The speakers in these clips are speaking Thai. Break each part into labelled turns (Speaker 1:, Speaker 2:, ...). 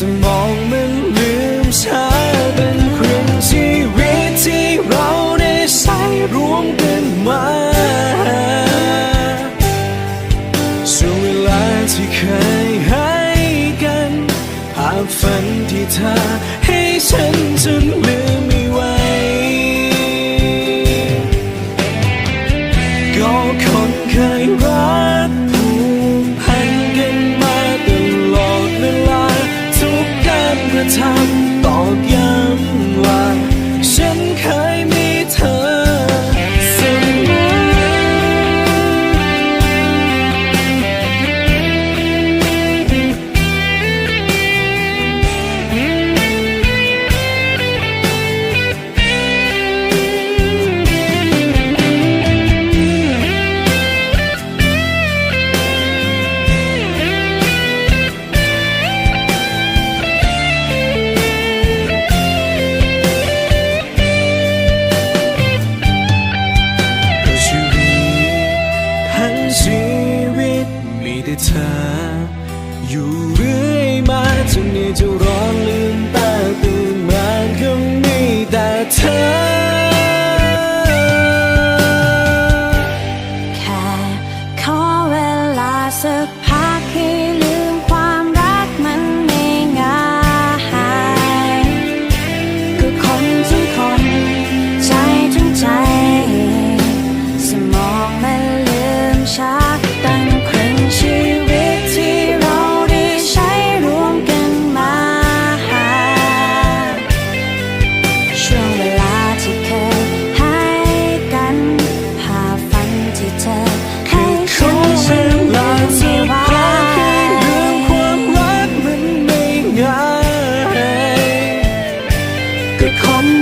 Speaker 1: สมองมันลืมช้าเป็นครึ่งชีวิตที่เราได้ใช้รวมกันมาช่วงเวลาที่เคยให้กันภาพฝันที่เธอให้ฉันจนลืม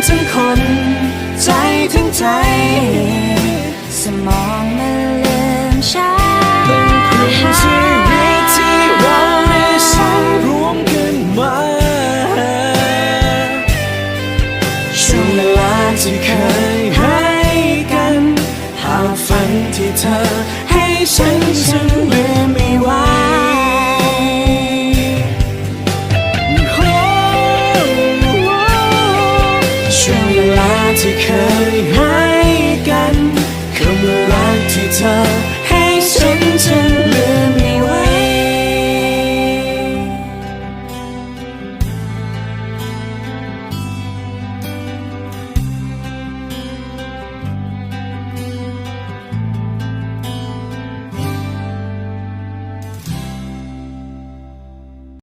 Speaker 1: ทั้ง
Speaker 2: คน ใจทั้งใจ สมองมันลืมช้าเป็
Speaker 1: นครึ่งชีวิตที่เราได้ใช้ร่วมกันมาช่วงเวลาที่เคยให้กันภาพฝันที่เธอให้ฉันฉัน อ้